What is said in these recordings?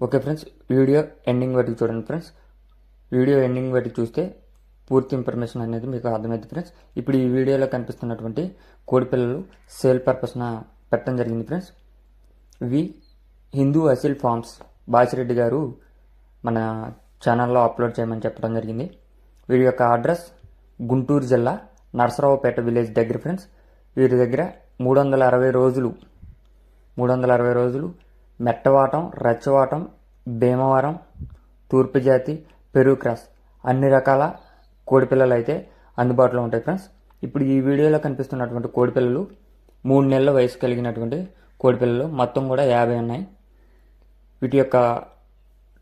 Okay friends video ending వరకు చూడండి friends. Video ending వరకు చూస్తే పూర్తి ఇన్ఫర్మేషన్ అనేది మీకు అర్థమైంది ఫ్రెండ్స్. ఇప్పుడు ఈ వీడియోలో కనిపిస్తున్నటువంటి కోడి పిల్లలు సేల్ పర్పస్న పెట్టడం జరిగింది ఫ్రెండ్స్. ఇవి హిందూ అసిల్ ఫార్మ్స్ బాసిరెడ్డి గారు మన ఛానల్లో అప్లోడ్ చేయమని చెప్పడం జరిగింది. వీరి యొక్క అడ్రస్ గుంటూరు జిల్లా నరసరావుపేట విలేజ్ దగ్గర ఫ్రెండ్స్. వీరి దగ్గర మూడు వందల అరవై రోజులు మూడు వందల అరవై రోజులు మెట్టవాటం రచ్చవాటం భీమవరం తూర్పు జాతి పెరుగు క్రాస్ అన్ని రకాల కోడిపిల్లలు అయితే అందుబాటులో ఉంటాయి ఫ్రెండ్స్. ఇప్పుడు ఈ వీడియోలో కనిపిస్తున్నటువంటి కోడిపిల్లలు మూడు నెలల వయసు కలిగినటువంటి కోడిపిల్లలు మొత్తం కూడా యాభై ఉన్నాయి. వీటి యొక్క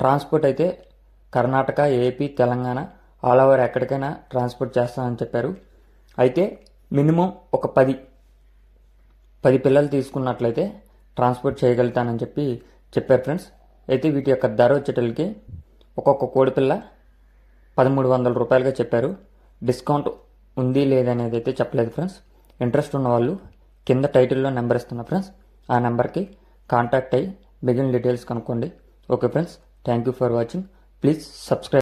ట్రాన్స్పోర్ట్ అయితే Karnataka AP Telangana all over ఎక్కడికైనా ట్రాన్స్పోర్ట్ చేస్తామని చెప్పారు. అయితే మినిమం ఒక పది పది పిల్లలు తీసుకున్నట్లయితే ట్రాన్స్పోర్ట్ చేయగలుగుతానని చెప్పి చెప్పారు ఫ్రెండ్స్. అయితే వీటి యొక్క ధర వచ్చేటలకి ఒక్కొక్క కోడిపిల్ల పదమూడు వందల రూపాయలుగా చెప్పారు. డిస్కౌంట్ ఉంది లేదనేది అయితే చెప్పలేదు ఫ్రెండ్స్. ఇంట్రెస్ట్ ఉన్న వాళ్ళు కింద టైటిల్లో నెంబర్ ఇస్తున్నా ఫ్రెండ్స్ ఆ నెంబర్కి కాంటాక్ట్ అయ్యి మిగిలిన డీటెయిల్స్ కనుక్కోండి. Okay friends thank you for watching. Please subscribe